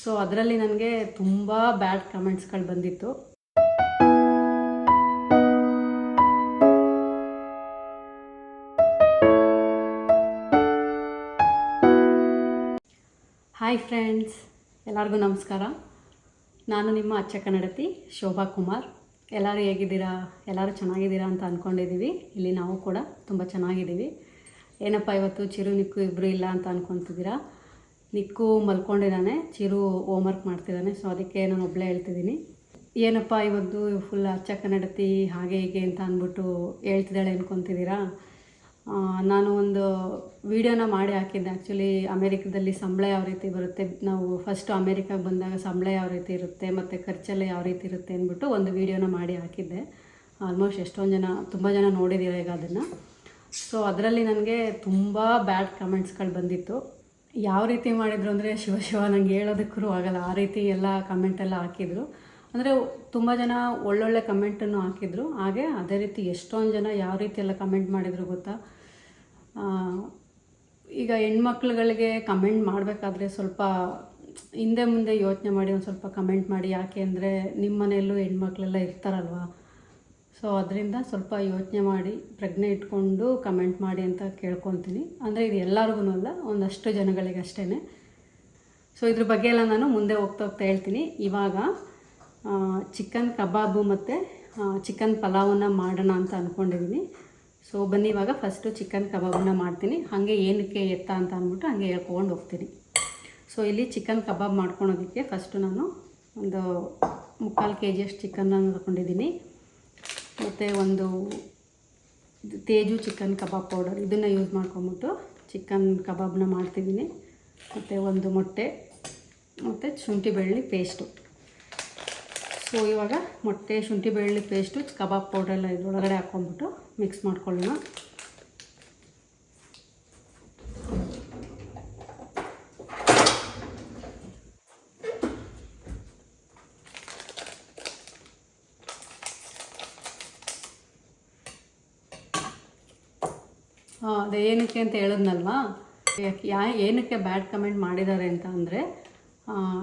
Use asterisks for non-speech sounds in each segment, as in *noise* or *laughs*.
So ಅದರಲ್ಲಿ ನನಗೆ ತುಂಬ ಬ್ಯಾಡ್ ಕಮೆಂಟ್ಸ್ಗಳು ಬಂದಿತ್ತು. ಹಾಯ್ ಫ್ರೆಂಡ್ಸ್ ಎಲ್ಲರಿಗೂ ನಮಸ್ಕಾರ. ನಾನು ನಿಮ್ಮ ಅಚ್ಚ ಕನ್ನಡತಿ ಶೋಭಾ ಕುಮಾರ್. ಎಲ್ಲರೂ ಹೇಗಿದ್ದೀರಾ? ಎಲ್ಲರೂ ಚೆನ್ನಾಗಿದ್ದೀರಾ ಅಂತ ಅಂದ್ಕೊಂಡಿದ್ದೀವಿ ಇಲ್ಲಿ ನಾವು ಕೂಡ ತುಂಬ ಚೆನ್ನಾಗಿದ್ದೀವಿ. ಏನಪ್ಪ ಇವತ್ತು ಚಿರುನಿಕ್ಕು ಇಬ್ಬರು ಇಲ್ಲ ಅಂತ ಅಂದ್ಕೊತಿದ್ದೀರಾ ನಿಕ್ಕು ಮಲ್ಕೊಂಡಿದ್ದಾನೆ ಚಿರು ಹೋಮ್ವರ್ಕ್ ಮಾಡ್ತಿದ್ದಾನೆ ಸೊ ಅದಕ್ಕೆ ನಾನು ಒಬ್ಬಳೇ ಹೇಳ್ತಿದ್ದೀನಿ. ಏನಪ್ಪ ಇವತ್ತು ಫುಲ್ ಅಚ್ಚ ಕನ್ನಡತಿ, ಹಾಗೆ ಹೀಗೆ ಅಂತ ಅಂದ್ಬಿಟ್ಟು ಹೇಳ್ತಿದ್ದಾಳೆ ಅನ್ಕೊತಿದ್ದೀರಾ? ನಾನು ಒಂದು ವಿಡಿಯೋನ ಮಾಡಿ ಹಾಕಿದ್ದೆ. ಆ್ಯಕ್ಚುಲಿ ಅಮೇರಿಕದಲ್ಲಿ ಸಂಬಳ ಯಾವ ರೀತಿ ಬರುತ್ತೆ? ನಾವು ಫಸ್ಟು ಅಮೇರಿಕಾಗೆ ಬಂದಾಗ ಸಂಬಳ ಯಾವ ರೀತಿ ಇರುತ್ತೆ, ಮತ್ತು ಖರ್ಚೆಲ್ಲ ಯಾವ ರೀತಿ ಇರುತ್ತೆ ಅಂದ್ಬಿಟ್ಟು ಒಂದು ವಿಡಿಯೋನ ಮಾಡಿ ಹಾಕಿದ್ದೆ. ಆಲ್ಮೋಸ್ಟ್ ಎಷ್ಟೊಂದು ಜನ, ತುಂಬ ಜನ ನೋಡಿದ್ದೀರ ಈಗ ಅದನ್ನು. ಸೊ ಅದರಲ್ಲಿ ನನಗೆ ತುಂಬ ಬ್ಯಾಡ್ ಕಮೆಂಟ್ಸ್ಗಳು ಬಂದಿತ್ತು. ಯಾವ ರೀತಿ ಮಾಡಿದ್ರು ಅಂದರೆ ಶಿವ ಶಿವ ನಂಗೆ ಹೇಳೋದಕ್ಕೂ ಆಗಲ್ಲ. ಆ ರೀತಿ ಎಲ್ಲ ಕಮೆಂಟೆಲ್ಲ ಹಾಕಿದರು. ಅಂದರೆ ತುಂಬ ಜನ ಒಳ್ಳೊಳ್ಳೆ ಕಮೆಂಟನ್ನು ಹಾಕಿದರು. ಹಾಗೆ ಅದೇ ರೀತಿ ಎಷ್ಟೊಂದು ಜನ ಯಾವ ರೀತಿ ಎಲ್ಲ ಕಮೆಂಟ್ ಮಾಡಿದರು ಗೊತ್ತಾ? ಈಗ ಹೆಣ್ಮಕ್ಳುಗಳಿಗೆ ಕಮೆಂಟ್ ಮಾಡಬೇಕಾದ್ರೆ ಸ್ವಲ್ಪ ಹಿಂದೆ ಮುಂದೆ ಯೋಚನೆ ಮಾಡಿ ಒಂದು ಸ್ವಲ್ಪ ಕಮೆಂಟ್ ಮಾಡಿ. ಯಾಕೆ ಅಂದರೆ ನಿಮ್ಮ ಮನೆಯಲ್ಲೂ ಹೆಣ್ಮಕ್ಳೆಲ್ಲ ಇರ್ತಾರಲ್ವ? ಸೊ ಅದರಿಂದ ಸ್ವಲ್ಪ ಯೋಚನೆ ಮಾಡಿ, ಪ್ರಜ್ಞೆ ಇಟ್ಕೊಂಡು ಕಮೆಂಟ್ ಮಾಡಿ ಅಂತ ಕೇಳ್ಕೊತೀನಿ. ಅಂದರೆ ಇದು ಎಲ್ಲರಿಗೂ ಅಲ್ಲ ಒಂದಷ್ಟು ಜನಗಳಿಗೆ ಅಷ್ಟೇ ಸೊ ಇದ್ರ ಬಗ್ಗೆ ಎಲ್ಲ ನಾನು ಮುಂದೆ ಹೋಗ್ತಾ ಹೋಗ್ತಾ ಹೇಳ್ತೀನಿ. ಇವಾಗ ಚಿಕನ್ ಕಬಾಬು ಮತ್ತು ಚಿಕನ್ ಪಲಾವನ್ನು ಮಾಡೋಣ ಅಂತ ಅಂದ್ಕೊಂಡಿದ್ದೀನಿ ಸೊ ಬನ್ನಿ, ಇವಾಗ ಫಸ್ಟು ಚಿಕನ್ ಕಬಾಬನ್ನ ಮಾಡ್ತೀನಿ. ಹಾಗೆ ಏನಕ್ಕೆ ಎತ್ತ ಅಂತ ಅಂದ್ಬಿಟ್ಟು ಹಾಗೆ ಹೇಳ್ಕೊಂಡು ಹೋಗ್ತೀನಿ. ಸೊ ಇಲ್ಲಿ ಚಿಕನ್ ಕಬಾಬ್ ಮಾಡ್ಕೊಳೋದಕ್ಕೆ ಫಸ್ಟು ನಾನು ಒಂದು ಮುಕ್ಕಾಲು ಕೆ ಜಿಯಷ್ಟು ಚಿಕನ್ನ ತಗೊಂಡಿದ್ದೀನಿ ಮತ್ತು ಒಂದು ತೇಜು ಚಿಕನ್ ಕಬಾಬ್ ಪೌಡರ್ ಇದನ್ನು ಯೂಸ್ ಮಾಡ್ಕೊಂಬಿಟ್ಟು ಚಿಕನ್ ಕಬಾಬ್ನ ಮಾಡ್ತಿದ್ದೀನಿ. ಮತ್ತು ಒಂದು ಮೊಟ್ಟೆ, ಮತ್ತು ಶುಂಠಿ ಬೆಳ್ಳಿ ಪೇಸ್ಟು ಸೊ ಇವಾಗ ಮೊಟ್ಟೆ, ಶುಂಠಿ ಬೆಳ್ಳುಳ್ಳಿ ಪೇಸ್ಟು ಕಬಾಬ್ ಪೌಡ್ರೆಲ್ಲ ಇದ್ರೊಳಗಡೆ ಹಾಕ್ಕೊಂಬಿಟ್ಟು ಮಿಕ್ಸ್ ಮಾಡ್ಕೊಳ್ಳೋಣ. ಅದು ಏನಕ್ಕೆ ಅಂತ ಹೇಳಿದ್ನಲ್ವಾ? ಯಾಕೆ- ಯಾ, ಏನಕ್ಕೆ ಬ್ಯಾಡ್ ಕಮೆಂಟ್ ಮಾಡಿದ್ದಾರೆ ಅಂತ ಅಂದರೆ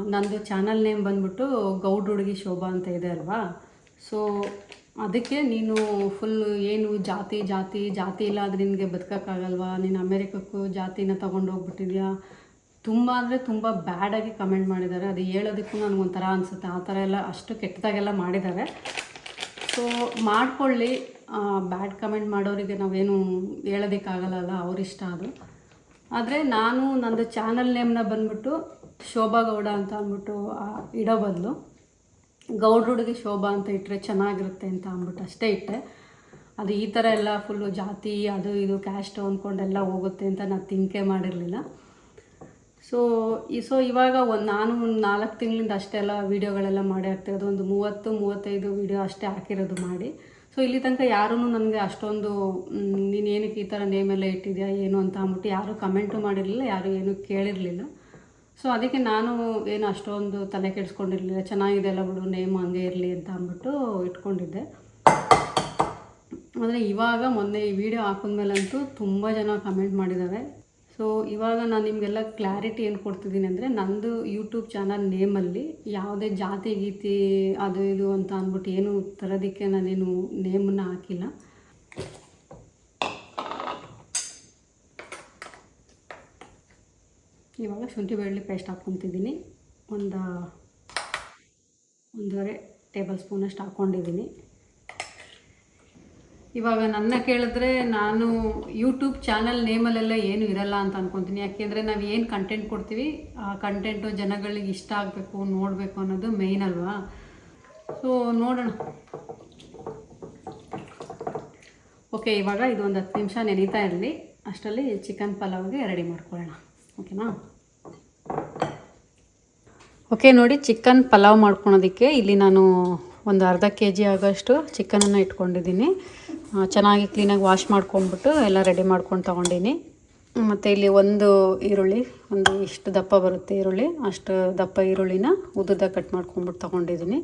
ನಂದು ಚಾನಲ್ ನೇಮ್ ಬಂದ್ಬಿಟ್ಟು ಗೌಡ್ ಹುಡುಗಿ ಶೋಭಾ ಅಂತ ಇದೆ ಅಲ್ವಾ? ಸೊ ಅದಕ್ಕೆ ನೀನು ಫುಲ್ ಏನು ಜಾತಿ ಜಾತಿ ಜಾತಿ ಇಲ್ಲ ಆದರೆ ನಿನಗೆ ಬದುಕೋಕ್ಕಾಗಲ್ವಾ? ನೀನು ಅಮೇರಿಕಕ್ಕೂ ಜಾತಿನ ತೊಗೊಂಡು ಹೋಗ್ಬಿಟ್ಟಿದ್ಯಾ? ತುಂಬ ಅಂದರೆ ತುಂಬ ಬ್ಯಾಡಾಗಿ ಕಮೆಂಟ್ ಮಾಡಿದ್ದಾರೆ. ಅದು ಹೇಳೋದಕ್ಕೂ ನನಗೊಂಥರ ಅನಿಸುತ್ತೆ. ಆ ಥರ ಎಲ್ಲ ಅಷ್ಟು ಕೆಟ್ಟದಾಗೆಲ್ಲ ಮಾಡಿದ್ದಾರೆ. ಸೊ ಮಾಡ್ಕೊಳ್ಳಿ. ಬ್ಯಾಡ್ ಕಮೆಂಟ್ ಮಾಡೋರಿಗೆ ನಾವೇನು ಹೇಳೋದಕ್ಕಾಗಲ್ಲ ಅವರಿಷ್ಟ ಅದು. ಆದರೆ ನಾನು ನಂದು ಚಾನಲ್ ನೇಮ್ನ ಬಂದ್ಬಿಟ್ಟು ಶೋಭಾ ಗೌಡ ಅಂತ ಅಂದ್ಬಿಟ್ಟು ಇಡೋ ಬದಲು. ಗೌಡ್ರ ಹುಡುಗಿ ಶೋಭಾ ಅಂತ ಇಟ್ಟರೆ ಚೆನ್ನಾಗಿರುತ್ತೆ ಅಂತ ಅಂದ್ಬಿಟ್ಟು ಅಷ್ಟೇ ಇಟ್ಟೆ. ಅದು ಈ ಥರ ಎಲ್ಲ ಫುಲ್ಲು ಜಾತಿ, ಅದು ಇದು ಕ್ಯಾಸ್ಟ್ ಅಂದ್ಕೊಂಡೆಲ್ಲ ಹೋಗುತ್ತೆ ಅಂತ ನಾನು ತಿಂಕೆ ಮಾಡಿರಲಿಲ್ಲ. ಸೊ ಈ ಸೊ ಇವಾಗ ಒಂದು, ನಾನು ಒಂದು ನಾಲ್ಕು ತಿಂಗಳಿಂದ ಅಷ್ಟೆಲ್ಲ ವೀಡಿಯೋಗಳೆಲ್ಲ ಮಾಡಿ ಹಾಕ್ತಿರೋದು, ಒಂದು ಮೂವತ್ತು, ಮೂವತ್ತೈದು ವೀಡಿಯೋ ಅಷ್ಟೇ ಹಾಕಿರೋದು ಮಾಡಿ. ಸೊ ಇಲ್ಲಿ ತನಕ ಯಾರೂ ನನಗೆ ಅಷ್ಟೊಂದು ನೀನು ಏನಕ್ಕೆ ಈ ಥರ ನೇಮೆಲ್ಲ ಇಟ್ಟಿದ್ಯಾ, ಏನು ಅಂತ ಅಂದ್ಬಿಟ್ಟು ಯಾರೂ ಕಮೆಂಟು ಮಾಡಿರಲಿಲ್ಲ, ಯಾರೂ ಏನೂ ಕೇಳಿರಲಿಲ್ಲ. ಸೊ ಅದಕ್ಕೆ ನಾನು ಏನು ಅಷ್ಟೊಂದು ತಲೆ ಕೆಡಿಸ್ಕೊಂಡಿರಲಿಲ್ಲ, ಚೆನ್ನಾಗಿದೆ ಅಲ್ಲ ಬಿಡು ನೇಮ್ ಹಂಗೆ ಇರಲಿ ಅಂತ ಅಂದ್ಬಿಟ್ಟು ಇಟ್ಕೊಂಡಿದ್ದೆ. ಆದರೆ ಇವಾಗ ಮೊನ್ನೆ ಈ ವಿಡಿಯೋ ಹಾಕಿದ್ಮೇಲಂತೂ ತುಂಬ ಜನ ಕಮೆಂಟ್ ಮಾಡಿದ್ದಾರೆ. ಸೊ ಇವಾಗ ನಾನು ನಿಮಗೆಲ್ಲ ಕ್ಲಾರಿಟಿ ಏನು ಕೊಡ್ತಿದ್ದೀನಿ ಅಂದರೆ ನಂದು ಯೂಟ್ಯೂಬ್ ಚಾನಲ್ ನೇಮಲ್ಲಿ ಯಾವುದೇ ಜಾತಿ, ಗೀತಿ, ಅದು ಇದು ಅಂತ ಅಂದ್ಬಿಟ್ಟು ಏನು ತರೋದಕ್ಕೆ ನಾನೇನು ನೇಮನ್ನು ಹಾಕಿಲ್ಲ. ಇವಾಗ ಶುಂಠಿ ಬೆಳ್ಳಿ ಪೇಸ್ಟ್ ಹಾಕ್ಕೊತಿದ್ದೀನಿ. ಒಂದು, ಒಂದೂವರೆ ಟೇಬಲ್ ಸ್ಪೂನಷ್ಟು ಹಾಕ್ಕೊಂಡಿದ್ದೀನಿ. ಇವಾಗ ನನ್ನ ಕೇಳಿದ್ರೆ ನಾನು ಯೂಟ್ಯೂಬ್ ಚಾನಲ್ ನೇಮಲ್ಲೆಲ್ಲ ಏನು ಇರಲ್ಲ ಅಂತ ಅನ್ಕೊತೀನಿ. ಯಾಕೆಂದರೆ ನಾವು ಏನು ಕಂಟೆಂಟ್ ಕೊಡ್ತೀವಿ, ಆ ಕಂಟೆಂಟು ಜನಗಳಿಗೆ ಇಷ್ಟ ಆಗಬೇಕು, ನೋಡಬೇಕು ಅನ್ನೋದು ಮೇಯ್ನ್ ಅಲ್ವಾ? ಸೊ ನೋಡೋಣ. ಓಕೆ ಇವಾಗ ಇದೊಂದು ಹತ್ತು ನಿಮಿಷ ನೆನೀತಾ ಇರಲಿ. ಅಷ್ಟರಲ್ಲಿ ಚಿಕನ್ ಪಲಾವ್ಗೆ ರೆಡಿ ಮಾಡ್ಕೊಳ್ಳೋಣ. ಓಕೆನಾ ಓಕೆ ನೋಡಿ ಚಿಕನ್ ಪಲಾವ್ ಮಾಡ್ಕೊಳೋದಕ್ಕೆ ಇಲ್ಲಿ ನಾನು ಒಂದು ಅರ್ಧ ಕೆ ಜಿ ಆಗೋಷ್ಟು ಚಿಕನನ್ನು ಇಟ್ಕೊಂಡಿದ್ದೀನಿ. ಚೆನ್ನಾಗಿ ಕ್ಲೀನಾಗಿ ವಾಶ್ ಮಾಡ್ಕೊಂಡ್ಬಿಟ್ಟು ಎಲ್ಲ ರೆಡಿ ಮಾಡ್ಕೊಂಡು ತೊಗೊಂಡಿನಿ. ಮತ್ತು ಇಲ್ಲಿ ಒಂದು ಈರುಳ್ಳಿ, ಒಂದು ಇಷ್ಟು ದಪ್ಪ ಬರುತ್ತೆ ಈರುಳ್ಳಿ, ಅಷ್ಟು ದಪ್ಪ ಈರುಳ್ಳಿನ ಉದ್ದದ ಕಟ್ ಮಾಡ್ಕೊಂಡ್ಬಿಟ್ಟು ತೊಗೊಂಡಿದ್ದೀನಿ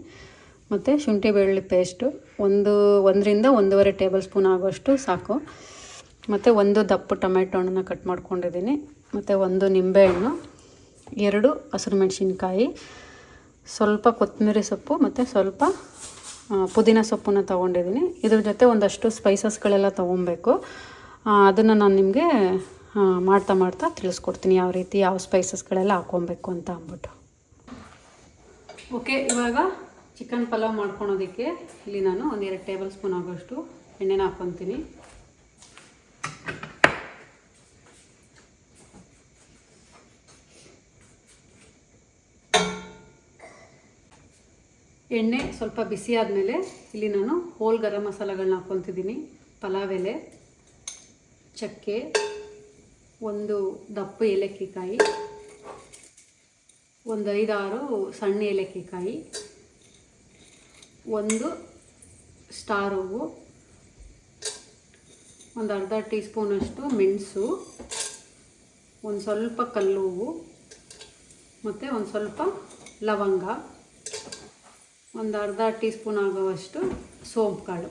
ಮತ್ತು ಶುಂಠಿ ಬೆಳ್ಳುಳ್ಳಿ ಪೇಸ್ಟು ಒಂದು, ಒಂದರಿಂದ ಒಂದೂವರೆ ಟೇಬಲ್ ಸ್ಪೂನ್ ಆಗೋಷ್ಟು ಸಾಕು. ಮತ್ತು ಒಂದು ದಪ್ಪ ಟೊಮೆಟೊ ಹಣ್ಣನ್ನ ಕಟ್ ಮಾಡ್ಕೊಂಡಿದ್ದೀನಿ ಮತ್ತು ಒಂದು ನಿಂಬೆಹಣ್ಣು ಎರಡು ಹಸಿರು ಮೆಣಸಿನ್ಕಾಯಿ, ಸ್ವಲ್ಪ ಕೊತ್ತಂಬರಿ ಸೊಪ್ಪು, ಮತ್ತು ಸ್ವಲ್ಪ ಪುದೀನ ಸೊಪ್ಪನ್ನು ತೊಗೊಂಡಿದ್ದೀನಿ. ಇದ್ರ ಜೊತೆ ಒಂದಷ್ಟು ಸ್ಪೈಸಸ್ಗಳೆಲ್ಲ ತೊಗೊಬೇಕು. ಅದನ್ನು ನಾನು ನಿಮಗೆ ಮಾಡ್ತಾ ಮಾಡ್ತಾ ತಿಳಿಸ್ಕೊಡ್ತೀನಿ ಯಾವ ರೀತಿ ಯಾವ ಸ್ಪೈಸಸ್ಗಳೆಲ್ಲ ಹಾಕ್ಕೊಬೇಕು ಅಂತ ಅಂದ್ಬಿಟ್ಟು. ಓಕೆ, ಇವಾಗ ಚಿಕನ್ ಪಲಾವ್ ಮಾಡ್ಕೊಳೋದಕ್ಕೆ ಇಲ್ಲಿ ನಾನು ಒಂದೆರಡು ಟೇಬಲ್ ಸ್ಪೂನ್ ಆಗೋಷ್ಟು ಎಣ್ಣೆನ ಹಾಕ್ಕೊತೀನಿ. ಎಣ್ಣೆ ಸ್ವಲ್ಪ ಬಿಸಿ ಆದಮೇಲೆ ಇಲ್ಲಿ ನಾನು ಹೋಲ್ ಗರಂ ಮಸಾಲೆಗಳನ್ನ ಹಾಕ್ಕೊತಿದ್ದೀನಿ. ಪಲಾವ್ ಎಲೆ ಚಕ್ಕೆ, ಒಂದು ದಪ್ಪ ಏಲಕ್ಕಿಕಾಯಿ, ಒಂದು ಐದಾರು ಸಣ್ಣ ಏಲಕ್ಕಿಕಾಯಿ, ಒಂದು ಸ್ಟಾರ್ ಹೂವು, ಒಂದು ಅರ್ಧ ಟೀ ಸ್ಪೂನಷ್ಟು ಮೆಣಸು, ಒಂದು ಸ್ವಲ್ಪ ಕಲ್ಲು ಹೂವು, ಮತ್ತು ಒಂದು ಸ್ವಲ್ಪ ಲವಂಗ. ಒಂದು ಅರ್ಧ ಟೀ ಸ್ಪೂನ್ ಆಗುವಷ್ಟು ಸೋಂಪು ಕಾಳು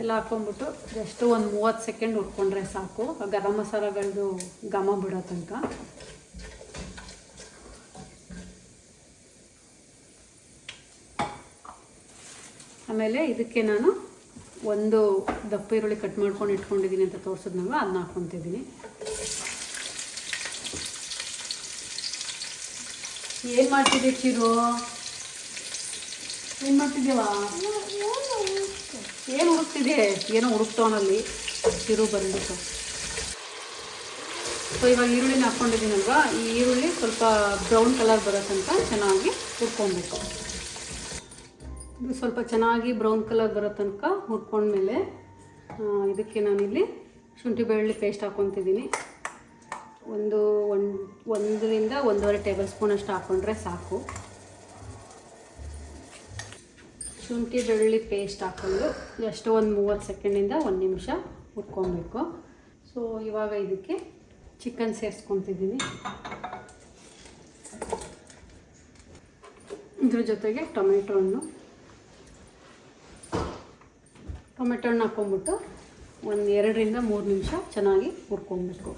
ಎಲ್ಲ ಹಾಕ್ಕೊಂಬಿಟ್ಟು ಜಸ್ಟ್ ಒಂದು ಮೂವತ್ತು ಸೆಕೆಂಡ್ ಹುರ್ಕೊಂಡ್ರೆ ಸಾಕು. ಗರಂ ಮಸಾಲಗಳದ್ದು ಘಮ ಬಿಡೋ ತನಕ. ಆಮೇಲೆ ಇದಕ್ಕೆ ನಾನು ಒಂದು ದಪ್ಪ ಈರುಳ್ಳಿ ಕಟ್ ಮಾಡ್ಕೊಂಡು ಇಟ್ಕೊಂಡಿದ್ದೀನಿ ಅಂತ ತೋರಿಸಿದ್ನಲ್ವ ಅದನ್ನ ಹಾಕ್ಕೊತಿದ್ದೀನಿ. ಏನು ಮಾಡ್ತಿದ್ದೆ ಚಿರು ಏನು ಮಾಡ್ತಿದ್ದೀವ? ಏನು ಹುಡುಕ್ತಿದೆ ಏನೋ ಹುಡುಕ್ತವನಲ್ಲಿ. ಚಿರು ಬಂದ್ಬಿಟ್ಟು. ಸೊ ಇವಾಗ ಈರುಳ್ಳಿನ ಹಾಕ್ಕೊಂಡಿದ್ದೀನಲ್ವ ಈ ಈರುಳ್ಳಿ ಸ್ವಲ್ಪ ಬ್ರೌನ್ ಕಲರ್ ಬರೋ ತನಕ ಚೆನ್ನಾಗಿ ಹುರ್ಕೊಬೇಕು. ಇದು ಸ್ವಲ್ಪ ಚೆನ್ನಾಗಿ ಬ್ರೌನ್ ಕಲರ್ ಬರೋ ತನಕ ಹುರ್ಕೊಂಡ್ಮೇಲೆ ಇದಕ್ಕೆ ನಾನಿಲ್ಲಿ ಶುಂಠಿ ಬೆಳ್ಳುಳ್ಳಿ ಪೇಸ್ಟ್ ಹಾಕ್ಕೊತಿದ್ದೀನಿ. ಒಂದು ಒಂದು ಒಂದರಿಂದ ಒಂದೂವರೆ ಟೇಬಲ್ ಸ್ಪೂನ್ ಅಷ್ಟು ಹಾಕ್ಕೊಂಡ್ರೆ ಸಾಕು. ಶುಂಠಿ ಬೆಳ್ಳುಳ್ಳಿ ಪೇಸ್ಟ್ ಹಾಕ್ಕೊಂಡು ಎಷ್ಟು ಒಂದು ಮೂವತ್ತು ಸೆಕೆಂಡಿಂದ ಒಂದು ನಿಮಿಷ ಹುರ್ಕೊಬೇಕು. ಸೊ ಇವಾಗ ಇದಕ್ಕೆ ಚಿಕನ್ ಸೇರಿಸ್ಕೊತಿದ್ದೀನಿ. ಇದ್ರ ಜೊತೆಗೆ ಟೊಮೆಟೊ ಹಣ್ಣು ಟೊಮೆಟೊ ಹಣ್ಣು ಹಾಕ್ಕೊಂಬಿಟ್ಟು ಒಂದು ಎರಡರಿಂದ ಮೂರು ನಿಮಿಷ ಚೆನ್ನಾಗಿ ಹುರ್ಕೊಬೇಕು.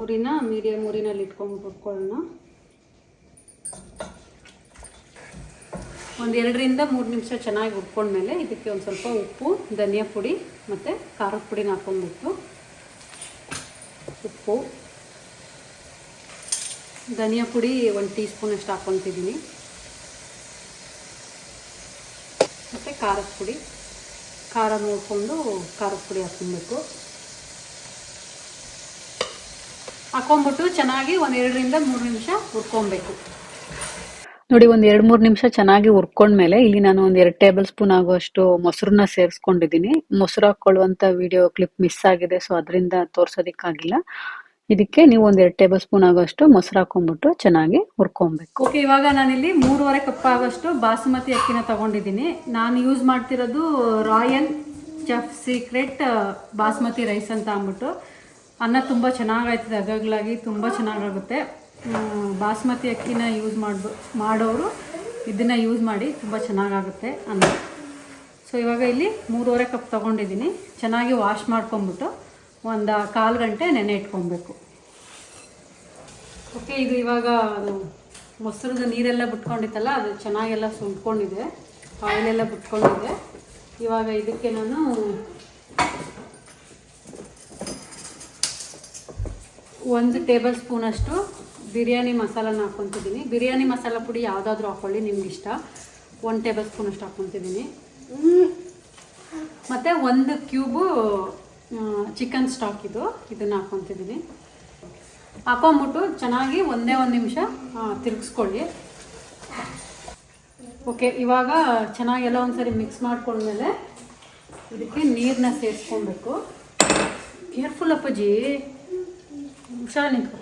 ಉರಿನ ಮೀಡಿಯಮ್ ಉರಿನಲ್ಲಿ ಇಟ್ಕೊಂಡು ಬಿಟ್ಕೊಳ್ಳೋಣ ಒಂದು ಎರಡರಿಂದ ಮೂರು ನಿಮಿಷ ಚೆನ್ನಾಗಿ ಹುರ್ಕೊಂಡ್ಮೇಲೆ ಇದಕ್ಕೆ ಒಂದು ಸ್ವಲ್ಪ ಉಪ್ಪು, ಧನಿಯಾ ಪುಡಿ ಮತ್ತು ಖಾರದ ಪುಡಿನ ಹಾಕೊಂಡ್ಬಿಟ್ಟು ಉಪ್ಪು, ಧನಿಯಾ ಪುಡಿ ಒಂದು ಟೀ ಸ್ಪೂನಷ್ಟು ಹಾಕ್ಕೊತಿದ್ದೀನಿ ಮತ್ತು ಖಾರದ ಪುಡಿ, ಖಾರ ನೋಡಿಕೊಂಡು ಖಾರದ ಪುಡಿ ಹಾಕ್ಕೊಬೇಕು. ಹಾಕೊಂಡ್ಬಿಟ್ಟು ಚೆನ್ನಾಗಿ ಒಂದು ಎರಡರಿಂದ ಮೂರು ನಿಮಿಷ ಹುರ್ಕೊಬೇಕು. ನೋಡಿ ಒಂದು ಎರಡು ಮೂರು ನಿಮಿಷ ಚೆನ್ನಾಗಿ ಹುರ್ಕೊಂಡ್ಮೇಲೆ ಇಲ್ಲಿ ನಾನು ಒಂದು ಎರಡು ಟೇಬಲ್ ಸ್ಪೂನ್ ಆಗುವಷ್ಟು ಮೊಸರನ್ನ ಸೇರಿಸ್ಕೊಂಡಿದ್ದೀನಿ. ಮೊಸರು ಹಾಕೊಳ್ಳುವಂತ ವಿಡಿಯೋ ಕ್ಲಿಪ್ ಮಿಸ್ ಆಗಿದೆ ಸೊ ಅದರಿಂದ ತೋರ್ಸೋದಿಕ್ಕಾಗಿಲ್ಲ. ಇದಕ್ಕೆ ನೀವು ಒಂದು ಎರಡು ಟೇಬಲ್ ಸ್ಪೂನ್ ಆಗುವಷ್ಟು ಮೊಸರು ಹಾಕೊಂಡ್ಬಿಟ್ಟು ಚೆನ್ನಾಗಿ ಹುರ್ಕೊಬೇಕು. ಓಕೆ ಇವಾಗ ನಾನಿಲ್ಲಿ ಮೂರುವರೆ ಕಪ್ ಆಗೋಷ್ಟು ಬಾಸುಮತಿ ಅಕ್ಕಿನ ತಗೊಂಡಿದ್ದೀನಿ. ನಾನು ಯೂಸ್ ಮಾಡ್ತಿರೋದು Royal Chef Secret basmati rice ಅಂತ ಅಂದ್ಬಿಟ್ಟು. ಅನ್ನ ತುಂಬ ಚೆನ್ನಾಗಾಯ್ತದೆ ಅಗಗ್ಲಾಗಿ ತುಂಬ ಚೆನ್ನಾಗಾಗುತ್ತೆ. ಬಾಸ್ಮತಿ ಅಕ್ಕಿನ ಯೂಸ್ ಮಾಡ್ಬೋ, ಮಾಡೋರು ಇದನ್ನು ಯೂಸ್ ಮಾಡಿ ತುಂಬ ಚೆನ್ನಾಗಾಗುತ್ತೆ ಅನ್ನ. ಸೊ ಇವಾಗ ಇಲ್ಲಿ ಮೂರುವರೆ ಕಪ್ ತೊಗೊಂಡಿದ್ದೀನಿ. ಚೆನ್ನಾಗಿ ವಾಶ್ ಮಾಡ್ಕೊಂಬಿಟ್ಟು ಒಂದು ಕಾಲು ಗಂಟೆ ನೆನೆ ಇಟ್ಕೊಬೇಕು. ಓಕೆ ಇದು ಇವಾಗ ಮೊಸರದ ನೀರೆಲ್ಲ ಬಿಟ್ಕೊಂಡಿತ್ತಲ್ಲ, ಅದು ಚೆನ್ನಾಗೆಲ್ಲ ಸುಲ್ಕೊಂಡಿದೆ ಆಯಿಲೆಲ್ಲ ಬಿಟ್ಕೊಂಡಿದೆ. ಇವಾಗ ಇದಕ್ಕೆ ನಾನು ಒಂದು ಟೇಬಲ್ ಸ್ಪೂನಷ್ಟು ಬಿರಿಯಾನಿ ಮಸಾಲನ ಹಾಕ್ಕೊತಿದ್ದೀನಿ. ಬಿರಿಯಾನಿ ಮಸಾಲ ಪುಡಿ ಯಾವುದಾದ್ರೂ ಹಾಕ್ಕೊಳ್ಳಿ ನಿಮ್ಗೆ ಇಷ್ಟ. ಒಂದು ಟೇಬಲ್ ಸ್ಪೂನಷ್ಟು ಹಾಕ್ಕೊತಿದ್ದೀನಿ. ಮತ್ತು ಒಂದು ಕ್ಯೂಬು ಚಿಕನ್ ಸ್ಟಾಕ್ ಇದು. ಇದನ್ನು ಹಾಕ್ಕೊತಿದ್ದೀನಿ. ಹಾಕೊಂಬಿಟ್ಟು ಚೆನ್ನಾಗಿ ಒಂದೇ ಒಂದು ನಿಮಿಷ ತಿರುಗಿಸ್ಕೊಳ್ಳಿ. ಓಕೆ, ಇವಾಗ ಚೆನ್ನಾಗೆಲ್ಲ ಒಂದ್ಸರಿ ಮಿಕ್ಸ್ ಮಾಡ್ಕೊಂಡ್ಮೇಲೆ ಇದಕ್ಕೆ ನೀರನ್ನ ಸೇರಿಸ್ಕೊಬೇಕು. ಕೇರ್ಫುಲ್ ಅಪ್ಪಾಜಿ. ನಿಂತ್ಕೊ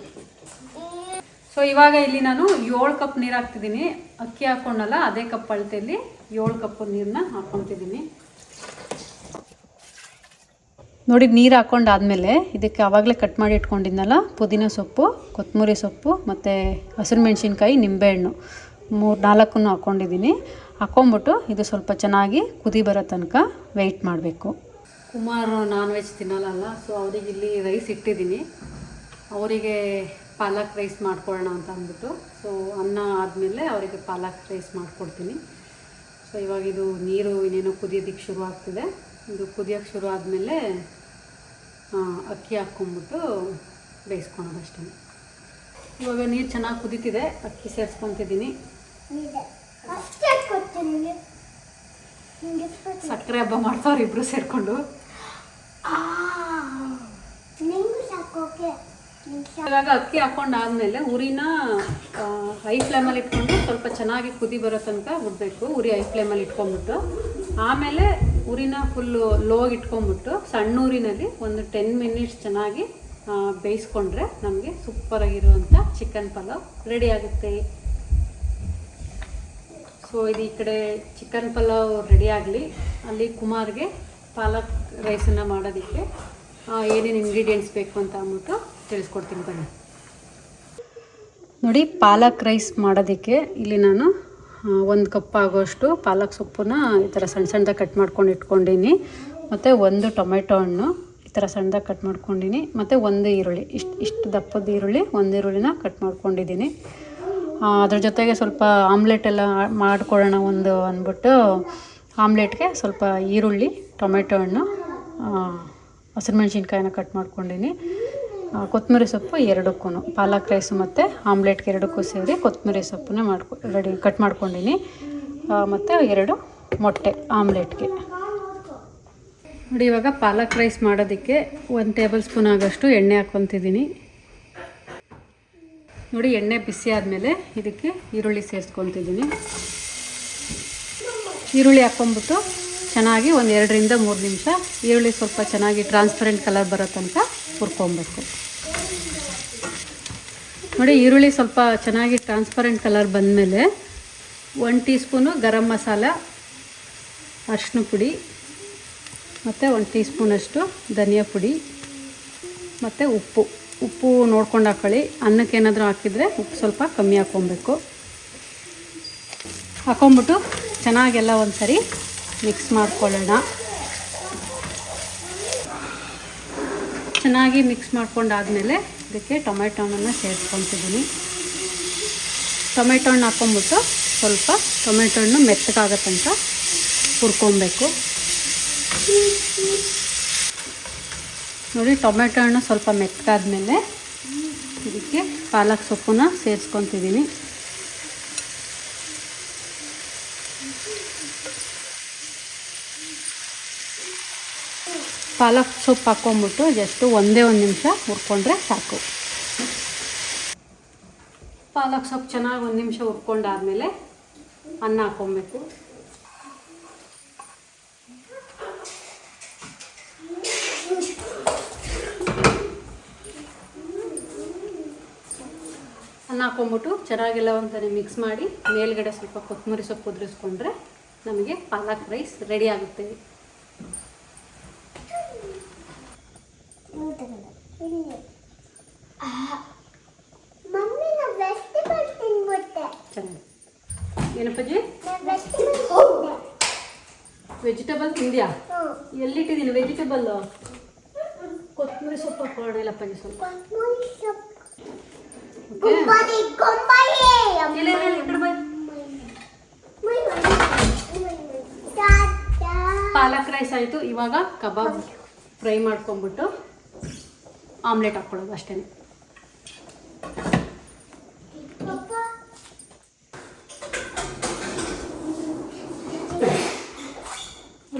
ಸೊ ಇವಾಗ ಇಲ್ಲಿ ನಾನು ಏಳು ಕಪ್ ನೀರು ಹಾಕ್ತಿದ್ದೀನಿ. ಅಕ್ಕಿ ಹಾಕ್ಕೊಂಡಲ್ಲ ಅದೇ ಕಪ್ ಅಳತೆಯಲ್ಲಿ ಏಳು ಕಪ್ ನೀರನ್ನ ಹಾಕ್ಕೊತಿದ್ದೀನಿ ನೋಡಿ, ನೀರು ಹಾಕ್ಕೊಂಡಾದ್ಮೇಲೆ ಇದಕ್ಕೆ ಆವಾಗಲೇ ಕಟ್ ಮಾಡಿ ಇಟ್ಕೊಂಡಿದ್ನಲ್ಲ, ಪುದೀನ ಸೊಪ್ಪು ಕೊತ್ತಂಬರಿ ಸೊಪ್ಪು, ಮತ್ತು ಹಸಿರು ಮೆಣಸಿನ್ಕಾಯಿ, ನಿಂಬೆಹಣ್ಣು. ಮೂರು, ನಾಲ್ಕನ್ನು ಹಾಕ್ಕೊಂಡಿದ್ದೀನಿ ಹಾಕ್ಕೊಂಬಿಟ್ಟು ಇದು ಸ್ವಲ್ಪ ಚೆನ್ನಾಗಿ ಕುದಿ ಬರೋ ತನಕ ವೆಯ್ಟ್ ಮಾಡಬೇಕು. ಕುಮಾರ್ ನಾನ್ ವೆಜ್ ತಿನ್ನಲ್ಲ ಸೊ ಅವ್ರಿಗೆ ಇಲ್ಲಿ ರೈಸ್ ಇಟ್ಟಿದ್ದೀನಿ. ಅವರಿಗೆ ಪಾಲಕ್ ರೈಸ್ ಮಾಡ್ಕೊಳ್ಳೋಣ ಅಂತ ಅಂದ್ಬಿಟ್ಟು ಸೊ ಅನ್ನ ಆದಮೇಲೆ ಅವರಿಗೆ ಪಾಲಕ್ ರೈಸ್ ಮಾಡಿಕೊಡ್ತೀನಿ. ಸೊ ಇವಾಗ ಇದು ನೀರು ಇನ್ನೇನೋ ಕುದಿಯೋದಕ್ಕೆ ಶುರು ಆಗ್ತಿದೆ. ಇದು ಕುದಿಯೋಕ್ಕೆ ಶುರು ಆದಮೇಲೆ ಅಕ್ಕಿ ಹಾಕ್ಕೊಂಬಿಟ್ಟು ಬೇಯಿಸ್ಕೊಳೋದು ಅಷ್ಟೇ. ಇವಾಗ ನೀರು ಚೆನ್ನಾಗಿ ಕುದೀತಿದೆ ಅಕ್ಕಿ ಸೇರಿಸ್ಕೊತಿದ್ದೀನಿ. ಸಕ್ಕರೆ ಹಬ್ಬ ಮಾಡ್ತಾವ್ರಿಬ್ರು ಸೇರಿಕೊಂಡು. ಇವಾಗ ಅಕ್ಕಿ ಹಾಕೊಂಡಾದ್ಮೇಲೆ ಉರಿನ ಹೈ ಫ್ಲೇಮಲ್ಲಿ ಇಟ್ಕೊಂಡು ಸ್ವಲ್ಪ ಚೆನ್ನಾಗಿ ಕುದಿ ಬರೋ ತನಕ ಬಿಡಬೇಕು ಉರಿ ಹೈ ಫ್ಲೇಮಲ್ಲಿ ಇಟ್ಕೊಂಡ್ಬಿಟ್ಟು. ಆಮೇಲೆ ಉರಿನ ಫುಲ್ಲು ಲೋಗೆ ಇಟ್ಕೊಂಡ್ಬಿಟ್ಟು ಸಣ್ಣ ಊರಿನಲ್ಲಿ ಒಂದು ಟೆನ್ ಮಿನಿಟ್ಸ್ ಚೆನ್ನಾಗಿ ಬೇಯಿಸ್ಕೊಂಡ್ರೆ ನಮಗೆ ಸೂಪರಾಗಿರುವಂಥ ಚಿಕನ್ ಪಲಾವ್ ರೆಡಿ ಆಗುತ್ತೆ. ಸೊ ಇದು ಈ ಕಡೆ ಚಿಕನ್ ಪಲಾವ್ ರೆಡಿ ಆಗಲಿ. ಅಲ್ಲಿ ಕುಮಾರ್ಗೆ ಪಾಲಕ್ ರೈಸನ್ನು ಮಾಡೋದಕ್ಕೆ ಏನೇನು ಇಂಗ್ರೀಡಿಯೆಂಟ್ಸ್ ಬೇಕು ಅಂತ ಅಂದ್ಬಿಟ್ಟು ತಿಳಿಸ್ಕೊಡ್ತೀನಿ ಬನ್ನಿ. ನೋಡಿ, ಪಾಲಕ್ ರೈಸ್ ಮಾಡೋದಕ್ಕೆ ಇಲ್ಲಿ ನಾನು ಒಂದು ಕಪ್ ಆಗೋಷ್ಟು ಪಾಲಕ್ ಸೊಪ್ಪನ್ನ ಈ ಥರ ಸಣ್ಣ ಸಣ್ಣದಾಗಿ ಕಟ್ ಮಾಡ್ಕೊಂಡು ಇಟ್ಕೊಂಡಿನಿ. ಮತ್ತು ಒಂದು ಟೊಮೆಟೊ ಹಣ್ಣು ಈ ಥರ ಸಣ್ಣದಾಗಿ ಕಟ್ ಮಾಡ್ಕೊಂಡಿನಿ. ಮತ್ತು ಒಂದು ಈರುಳ್ಳಿ, ಇಷ್ಟು ಇಷ್ಟು ದಪ್ಪದ ಈರುಳ್ಳಿ, ಒಂದು ಈರುಳ್ಳಿನ ಕಟ್ ಮಾಡ್ಕೊಂಡಿದ್ದೀನಿ ಅದ್ರ ಜೊತೆಗೆ ಸ್ವಲ್ಪ ಆಮ್ಲೆಟ್ ಎಲ್ಲ ಮಾಡ್ಕೊಳ್ಳೋಣ ಒಂದು ಅಂದ್ಬಿಟ್ಟು ಆಮ್ಲೆಟ್ಗೆ ಸ್ವಲ್ಪ ಈರುಳ್ಳಿ, ಟೊಮೆಟೊ ಹಣ್ಣು ಹಸಿರುಮೆಣ್ಸಿನ್ಕಾಯಿನ ಕಟ್ ಮಾಡ್ಕೊಂಡಿನಿ. ಕೊತ್ತಂಬರಿ ಸೊಪ್ಪು ಎರಡಕ್ಕೂ ಪಾಲಕ್ ರೈಸು ಮತ್ತು ಆಮ್ಲೆಟ್ಗೆ ಎರಡಕ್ಕೂ ಸೇರಿ ಕೊತ್ತಂಬರಿ ಸೊಪ್ಪನ್ನೇ ಮಾಡ್ಕೊ, ರೆಡಿ, ಕಟ್ ಮಾಡ್ಕೊಂಡಿನಿ. ಮತ್ತು ಎರಡು ಮೊಟ್ಟೆ ಆಮ್ಲೆಟ್ಗೆ. ನೋಡಿ, ಇವಾಗ ಪಾಲಕ್ ರೈಸ್ ಮಾಡೋದಕ್ಕೆ ಒಂದು ಟೇಬಲ್ ಸ್ಪೂನ್ ಆಗೋಷ್ಟು ಎಣ್ಣೆ ಹಾಕ್ಕೊತಿದ್ದೀನಿ ನೋಡಿ, ಎಣ್ಣೆ ಬಿಸಿ ಆದಮೇಲೆ ಇದಕ್ಕೆ ಈರುಳ್ಳಿ ಸೇರಿಸ್ಕೊತಿದ್ದೀನಿ ಈರುಳ್ಳಿ ಹಾಕ್ಕೊಂಬಿಟ್ಟು ಚೆನ್ನಾಗಿ ಒಂದು ಎರಡರಿಂದ ಮೂರು ನಿಮಿಷ ಈರುಳ್ಳಿ ಸ್ವಲ್ಪ ಚೆನ್ನಾಗಿ ಟ್ರಾನ್ಸ್ಪರೆಂಟ್ ಕಲರ್ ಬರೋ ತನಕ ಹುರ್ಕೊಬೇಕು. ನೋಡಿ, ಈರುಳ್ಳಿ ಸ್ವಲ್ಪ ಚೆನ್ನಾಗಿ ಟ್ರಾನ್ಸ್ಪರೆಂಟ್ ಕಲರ್ ಬಂದಮೇಲೆ one teaspoon garam masala ಅರಿಶಿನ ಪುಡಿ, ಮತ್ತು ಒಂದು ಟೀ ಸ್ಪೂನಷ್ಟು ಧನಿಯಾ ಪುಡಿ, ಮತ್ತು ಉಪ್ಪು. ಉಪ್ಪು ನೋಡ್ಕೊಂಡು ಹಾಕೊಳ್ಳಿ. ಅನ್ನಕ್ಕೆ ಏನಾದರೂ ಹಾಕಿದರೆ ಉಪ್ಪು ಸ್ವಲ್ಪ ಕಮ್ಮಿ ಹಾಕ್ಕೊಬೇಕು. ಹಾಕ್ಕೊಂಬಿಟ್ಟು ಚೆನ್ನಾಗೆಲ್ಲ ಒಂದು ಸರಿ ಮಿಕ್ಸ್ ಮಾಡ್ಕೊಳ್ಳೋಣ. ಚೆನ್ನಾಗಿ ಮಿಕ್ಸ್ ಮಾಡ್ಕೊಂಡಾದಮೇಲೆ ಇದಕ್ಕೆ ಟೊಮೆಟೊ ಹಣ್ಣನ್ನು ಸೇರಿಸ್ಕೊತಿದ್ದೀನಿ ಟೊಮೆಟೊ ಹಣ್ಣು ಹಾಕ್ಕೊಂಬಿಟ್ಟು ಸ್ವಲ್ಪ ಟೊಮೆಟೊ ಹಣ್ಣು ಮೆತ್ತಗಾಗೋ ತನಕ ಹುರ್ಕೊಬೇಕು. ನೋಡಿ ಟೊಮೆಟೊ ಹಣ್ಣು ಸ್ವಲ್ಪ ಮೆತ್ತಗಾದ್ಮೇಲೆ ಇದಕ್ಕೆ ಪಾಲಕ್ ಸೊಪ್ಪನ್ನ ಸೇರಿಸ್ಕೊತಿದ್ದೀನಿ ಪಾಲಕ್ ಸೊಪ್ಪು ಹಾಕ್ಕೊಂಬಿಟ್ಟು ಜಸ್ಟ್ ಒಂದೇ ಒಂದು ನಿಮಿಷ ಹುರ್ಕೊಂಡ್ರೆ ಸಾಕು. ಪಾಲಕ್ ಸೊಪ್ಪು ಚೆನ್ನಾಗಿ ಒಂದು ನಿಮಿಷ ಹುರ್ಕೊಂಡಾದ್ಮೇಲೆ ಅನ್ನ ಹಾಕ್ಕೊಬೇಕು ಅನ್ನ ಹಾಕ್ಕೊಂಬಿಟ್ಟು ಚೆನ್ನಾಗೆಲ್ಲ ಒಂದ್ಸರಿ ಮಿಕ್ಸ್ ಮಾಡಿ ಮೇಲ್ಗಡೆ ಸ್ವಲ್ಪ ಕೊತ್ತಂಬರಿ ಸೊಪ್ಪು ಉದುರಿಸ್ಕೊಂಡ್ರೆ ನಮಗೆ ಪಾಲಕ್ ರೈಸ್ ರೆಡಿ ಆಗುತ್ತೆ. ತಿಂದ್ಯಾ? ಹ್ಞೂ. ಎಲ್ಲಿಟ್ಟಿದ್ದೀನಿ ವೆಜಿಟೇಬಲ್ ಕೊತ್ತಂಬರಿ ಸೊಪ್ಪು ಹಾಕೋಣ ಇಲ್ಲಪ್ಪಾಜಿ ಸ್ವಲ್ಪ ಕೊತ್ತಂಬರಿ ಸೊಪ್ಪು. ಓಕೆ? ಗುಂಬಾರಿ ಗುಂಬಾರಿ ಇಲ್ಲ ಇಲ್ಲ ಇಲ್ಲ, ಈ ಕಡೆ ಬನ್ನಿ. ಪಾಲಕ್ ರೈಸ್ ಆಯಿತು. ಇವಾಗ ಕಬಾಬ್ ಫ್ರೈ ಮಾಡ್ಕೊಂಬಿಟ್ಟು ಆಮ್ಲೆಟ್ ಹಾಕ್ಕೊಳ್ಳೋದು ಅಷ್ಟೇ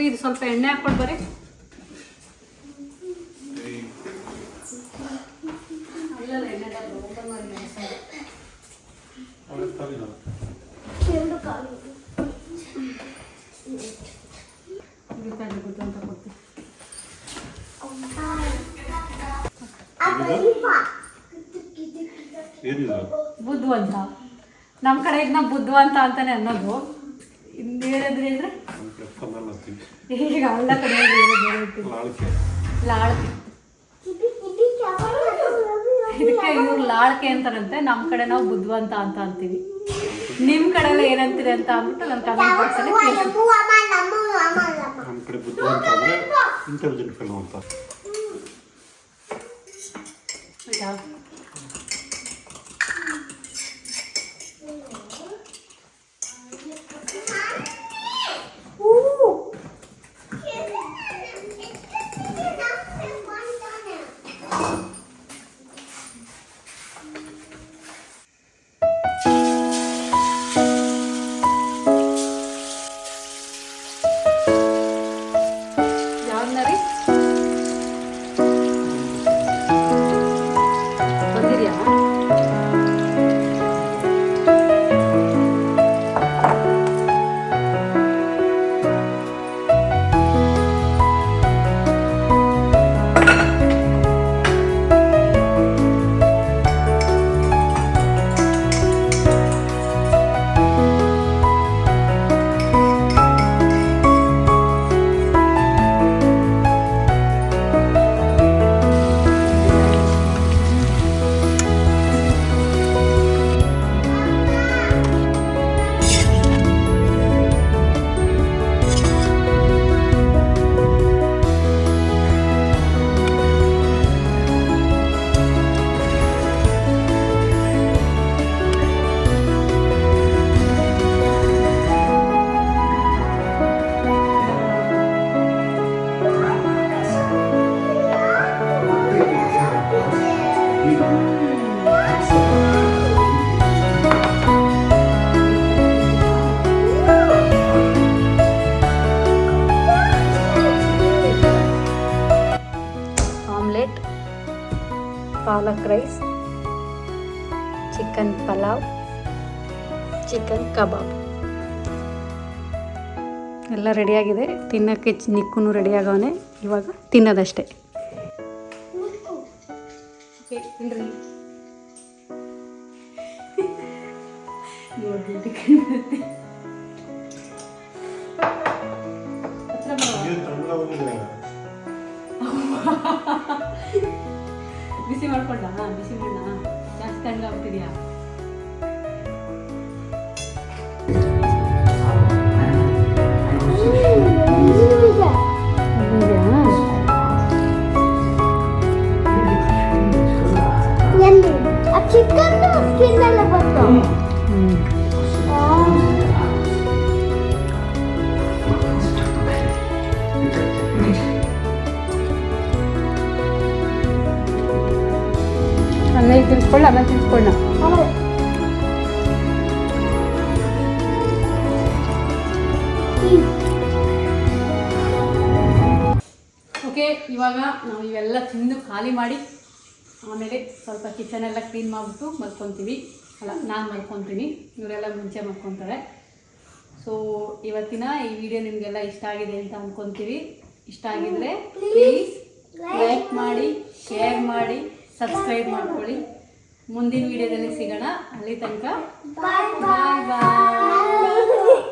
ರೀ ಇದು ಸ್ವಲ್ಪ ಎಣ್ಣೆ ಹಾಕ್ಕೊಂಡು ಬರ್ರಿ ಅಂತ ಏನಿಲ್ಲ ಬುದ್ಧವಂತ ನಮ್ಮ ಕಡೆ ಇದನ್ನ ಬುದ್ಧವಂತ ಅಂತಾನೆ ಅನ್ನೋದು ಇನ್ನು ಹೇಳಿದ್ರಿ ಅಂದ್ರೆ ಈಗ ಎಲ್ಲ ಕಡೆ ಬೇರೆ ಬೇರೆ ಇರ್ತೀವಿ. ಲಾಳಿಕೆ. ಲಾಳ್ಕೆ. ಇದಕ್ಕೆ ಇವ್ರು ಲಾಳ್ಕೆ ಅಂತಾರಂತೆ ನಮ್ಮ ಕಡೆ ನಾವು ಬುದ್ಧವಂತ ಅಂತ ಅಂತೀವಿ. ನಿಮ್ಮ ಕಡೆ ಏನಂತಿದೆ ಏನಂತೀರಿ ಅಂತ ಅಂದ್ಬಿಟ್ಟು ನನ್ನ ಕಮೆಂಟ್ ಬಾಕ್ಸಲ್ಲಿ ಅಲ್ಲಿ ನಮ್ಮ ಕಡೆ ಬುದ್ಧಿವಂತ ಅಂದರೆ ಇಂಟೆಲಿಜೆಂಟ್ ಫೆಲೋ ಅಂತ. 你再点 ಚಿಕನ್ ಪಲಾವ್ ಚಿಕನ್ ಕಬಾಬ್ ಎಲ್ಲ ರೆಡಿಯಾಗಿದೆ ತಿನ್ನೋಕ್ಕೆ ಚ್- ನಿಕ್ಕೂ ರೆಡಿ ಆಗವನೆ. ಇವಾಗ ತಿನ್ನೋದಷ್ಟೇ. ಹತ್ರ *laughs* ಬಿಸಿ ಮಾಡ್ಕೊಂಡ ಬಿಸಿ ಮಾಡ ಜಾಸ್ತಿ ತಣ್ಣಗಾಗ್ತಿದ್ಯಾ ಆಮೇಲೆ ತಿನ್ಸ್ಕೊಳ್ಳ ಆಮೇಲೆ ತಿಳ್ಸ್ಕೊಳ್ಳ ಓಕೆ ಇವಾಗ ನಾವು ಇವೆಲ್ಲ ತಿಂದು ಖಾಲಿ ಮಾಡಿ ಆಮೇಲೆ ಸ್ವಲ್ಪ ಕಿಚನ್ ಎಲ್ಲ ಕ್ಲೀನ್ ಮಾಡಿಬಿಟ್ಟು ಮಲ್ಕೊತೀವಿ. ಅಲ್ಲ ನಾನು ಮಲ್ಕೊತೀನಿ ಇವರೆಲ್ಲ ಮುಂಚೆ ಮಲ್ಕೊತಾರೆ. ಸೊ ಇವತ್ತಿನ ಈ ವಿಡಿಯೋ ನಿಮಗೆಲ್ಲ ಇಷ್ಟ ಆಗಿದೆ ಅಂತ ಅಂದ್ಕೊತೀವಿ ಇಷ್ಟ ಆಗಿದ್ರೆ ಪ್ಲೀಸ್ ಲೈಕ್ ಮಾಡಿ ಶೇರ್ ಮಾಡಿ ಸಬ್ಸ್ಕ್ರೈಬ್ ಮಾಡ್ಕೊಳ್ಳಿ. ಮುಂದಿನ ವಿಡಿಯೋದಲ್ಲಿ ಸಿಗೋಣ. ಅಲ್ಲಿ ತನಕ ಬಾಯ್ ಬಾಯ್